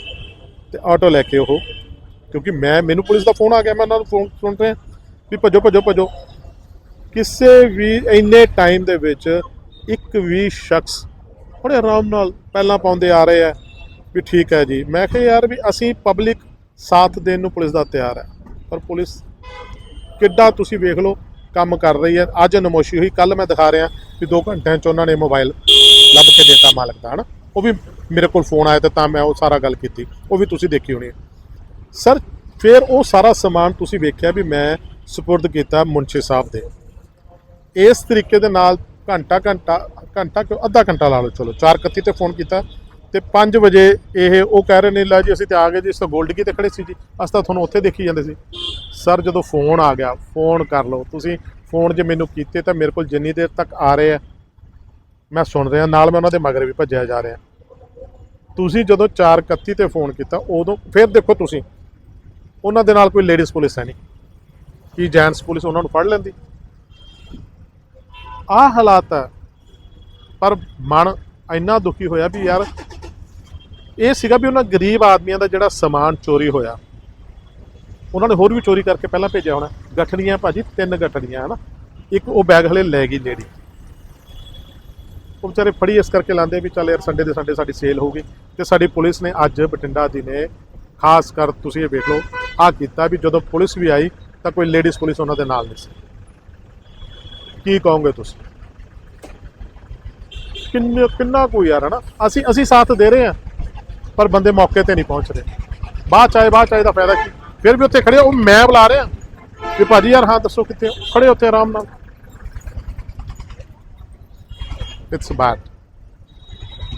ਤੇ ਆਟੋ ਲੈ ਕੇ ਉਹ ਕਿਉਂਕਿ ਮੈਂ, ਮੈਨੂੰ ਪੁਲਿਸ ਦਾ ਫੋਨ ਆ ਗਿਆ, ਮੈਂ ਉਹਨਾਂ ਨੂੰ ਫੋਨ ਸੁਣ ਰਿਹਾ। ਵੀ ਭੱਜੋ ਭੱਜੋ ਭੱਜੋ। ਕਿਸੇ ਵੀ, ਇੰਨੇ ਟਾਈਮ ਦੇ ਵਿੱਚ ਇੱਕ ਵੀ ਸ਼ਖਸ ਬੜੇ ਆਰਾਮ ਨਾਲ ਪਹਿਲਾਂ ਪਾਉਂਦੇ ਆ ਰਹੇ ਆ ਵੀ ਠੀਕ ਹੈ ਜੀ। ਮੈਂ ਕਿਹਾ, ਯਾਰ ਵੀ ਅਸੀਂ ਪਬਲਿਕ ਸਾਥ ਦੇਣ ਨੂੰ ਪੁਲਿਸ ਦਾ ਤਿਆਰ ਹੈ ਪਰ ਪੁਲਿਸ, ਕਿੱਡਾ ਤੁਸੀਂ ਵੇਖ ਲਓ, ਕੰਮ ਕਰ ਰਹੀ ਹੈ। ਅੱਜ ਨਮੋਸ਼ੀ ਹੋਈ ਕੱਲ ਮੈਂ ਦਿਖਾ ਰਿਹਾ ਵੀ 2 ਘੰਟਿਆਂ ਚ ਉਹਨਾਂ ਨੇ ਮੋਬਾਈਲ ਲੱਭ ਕੇ ਦਿੱਤਾ ਮਾਲਕ ਦਾ, ਹਨਾ। ਉਹ ਵੀ ਮੇਰੇ ਕੋਲ ਫੋਨ ਆਇਆ ਤੇ ਤਾਂ ਮੈਂ ਉਹ ਸਾਰਾ ਗੱਲ ਕੀਤੀ। ਉਹ ਵੀ ਤੁਸੀਂ ਦੇਖੀ ਹੋਣੀ ਹੈ। ਸਰ, ਫਿਰ ਉਹ ਸਾਰਾ ਸਮਾਨ ਤੁਸੀਂ ਵੇਖਿਆ ਵੀ ਮੈਂ ਸਪੁਰਦ ਕੀਤਾ ਮੁੰਸ਼ੀ ਸਾਹਿਬ ਦੇ। ਇਸ ਤਰੀਕੇ ਦੇ ਨਾਲ ਘੰਟਾ ਘੰਟਾ ਘੰਟਾ ਕਿਉਂ, ਅੱਧਾ ਘੰਟਾ ਲਾ ਲਓ, ਚਲੋ 4:31 ਤੇ ਫੋਨ ਕੀਤਾ ਤੇ 5 ਵਜੇ ਇਹ ਉਹ ਕਹਿ ਰਹੇ ਨੇ, ਲਾ ਜੀ, ਅਸੀਂ ਤੇ ਆ ਗਏ ਜੀ ਇਸ ਤਾਂ ਗੋਲਡਗੀ ਤੇ ਖੜੇ ਸੀ ਜੀ, ਅਸੀਂ ਤਾਂ ਤੁਹਾਨੂੰ ਉੱਥੇ ਦੇਖੀ ਜਾਂਦੇ ਸੀ। ਸਰ, ਜਦੋਂ ਫੋਨ ਆ ਗਿਆ, ਫੋਨ ਕਰ ਲਓ, ਤੁਸੀਂ ਫੋਨ ਜੇ ਮੈਨੂੰ ਕੀਤੇ ਤਾਂ ਮੇਰੇ ਕੋਲ ਜਿੰਨੀ ਦੇਰ ਤੱਕ ਆ ਰਹੇ ਆ, ਮੈਂ ਸੁਣ ਰਿਹਾ, ਨਾਲ ਮੈਂ ਉਹਨਾਂ ਦੇ ਮਗਰ ਵੀ ਭੱਜਿਆ ਜਾ ਰਿਹਾ। ਤੁਸੀਂ ਜਦੋਂ 4:31 ਤੇ ਫੋਨ ਕੀਤਾ, ਉਦੋਂ, ਫਿਰ ਦੇਖੋ ਤੁਸੀਂ ਉਹਨਾਂ ਦੇ ਨਾਲ ਕੋਈ ਲੇਡੀਜ਼ ਪੁਲਿਸ ਹੈ ਨਹੀਂ। ਕੀ ਜੈਂਟਸ ਪੁਲਿਸ ਉਹਨਾਂ ਨੂੰ ਫੜ ਲੈਂਦੀ? ਆਹ ਹਾਲਾਤ ਹੈ। ਪਰ ਮਨ ਇੰਨਾ ਦੁਖੀ ਹੋਇਆ ਵੀ ਯਾਰ, ਇਹ ਸੀਗਾ ਵੀ ਉਹਨਾਂ ਗਰੀਬ ਆਦਮੀਆਂ ਦਾ ਜਿਹੜਾ ਸਮਾਨ ਚੋਰੀ ਹੋਇਆ। ਉਹਨਾਂ ਨੇ ਹੋਰ ਵੀ ਚੋਰੀ ਕਰਕੇ ਪਹਿਲਾਂ ਭੇਜਿਆ ਹੋਣਾ। ਗੱਠੜੀਆਂ ਭਾਜੀ, ਤਿੰਨ ਗੱਠੜੀਆਂ, ਹਨਾ? ਇੱਕ ਉਹ ਬੈਗ ਹਲੇ ਲੈ ਗਈ ਲੇਡੀ ਉਹ ਵਿਚਾਰੇ ਫੜੀ ਇਸ ਕਰਕੇ ਲਾਂਦੇ ਵੀ ਚੱਲ ਯਾਰ ਸੰਡੇ ਦੇ ਸੰਡੇ ਸਾਡੀ ਸੇਲ ਹੋਊਗੀ ਤੇ ਸਾਡੀ ਪੁਲਿਸ ਨੇ ਅੱਜ ਬਠਿੰਡਾ ਦੀ ਨੇ ਖਾਸ ਕਰ ਤੁਸੀਂ ਇਹ ਵੇਖ ਲਓ ਆ ਕੀਤਾ ਵੀ ਜਦੋਂ ਪੁਲਿਸ ਵੀ ਆਈ ਤਾਂ ਕੋਈ ਲੇਡੀਜ਼ ਪੁਲਿਸ ਉਹਨਾਂ ਦੇ ਨਾਲ ਨਹੀਂ ਸੀ। ਕੀ ਕਹੋਗੇ ਤੁਸੀਂ? ਕਿੰਨੇ ਕਿੰਨਾ ਕੋਈ ਯਾਰ ਹਨਾ ਅਸੀਂ ਅਸੀਂ ਸਾਥ ਦੇ ਰਹੇ ਹਾਂ, ਪਰ ਬੰਦੇ ਮੌਕੇ ਤੇ ਨਹੀਂ ਪਹੁੰਚ ਰਹੇ। ਬਾਅਦ ਚਾਹੇ ਬਾਅਦ ਚਾਏ ਦਾ ਫਾਇਦਾ ਕੀ? ਫਿਰ ਵੀ ਉੱਥੇ ਖੜੇ ਉਹ ਮੈਂ ਬੁਲਾ ਰਿਹਾ। ਵੀ ਭਾਜੀ ਯਾਰ, ਹਾਂ, ਦੱਸੋ ਕਿੱਥੇ ਹੋ? ਖੜੇ ਉੱਥੇ ਆਰਾਮ ਨਾਲ। ਇਟਸ ਬੈਡ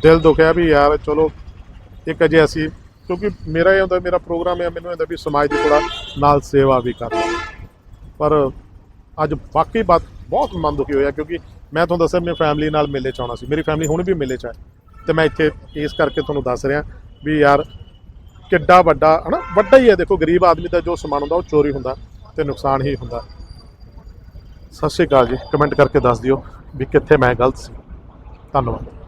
ਦਿਲ ਦੁਖਿਆ ਵੀ ਯਾਰ, ਚਲੋ, ਇੱਕ ਅਜੇ ਅਸੀਂ ਕਿਉਂਕਿ ਮੇਰਾ ਇਹ ਹੁੰਦਾ, ਮੇਰਾ ਪ੍ਰੋਗਰਾਮ ਹੈ, ਮੈਨੂੰ ਇਹ ਹੁੰਦਾ ਵੀ ਸਮਾਜ ਦੀ ਥੋੜਾ ਨਾਲ ਸੇਵਾ ਵੀ ਕਰਨਾ। ਪਰ ਅੱਜ ਵਾਕਈ ਬਾਤ ਬਹੁਤ ਮਨ ਦੁਖੀ ਹੋਇਆ, ਕਿਉਂਕਿ ਮੈਂ ਤੁਹਾਨੂੰ ਦੱਸਿਆ, ਮੈਂ ਫੈਮਿਲੀ ਨਾਲ ਮੇਲੇ ਚ ਆਉਣਾ ਸੀ। ਮੇਰੀ ਫੈਮਿਲੀ ਹੁਣ ਵੀ ਮੇਲੇ ਚ ਹੈ। ਤੇ ਮੈਂ ਇੱਥੇ ਇਸ ਕਰਕੇ ਤੁਹਾਨੂੰ ਦੱਸ ਰਿਹਾ ਵੀ ਯਾਰ, ਕਿੱਡਾ ਵੱਡਾ, ਹਨਾ, ਵੱਡਾ ਹੀ ਹੈ। ਦੇਖੋ, ਗਰੀਬ ਆਦਮੀ ਦਾ ਜੋ ਸਮਾਨ ਹੁੰਦਾ, ਉਹ ਚੋਰੀ ਹੁੰਦਾ ਤੇ ਨੁਕਸਾਨ ਹੀ ਹੁੰਦਾ। ਸਤਿ ਸ਼੍ਰੀ ਅਕਾਲ ਜੀ। ਕਮੈਂਟ ਕਰਕੇ ਦੱਸ ਦਿਓ ਵੀ ਕਿੱਥੇ ਮੈਂ ਗਲਤ ਸੀ। ਧੰਨਵਾਦ।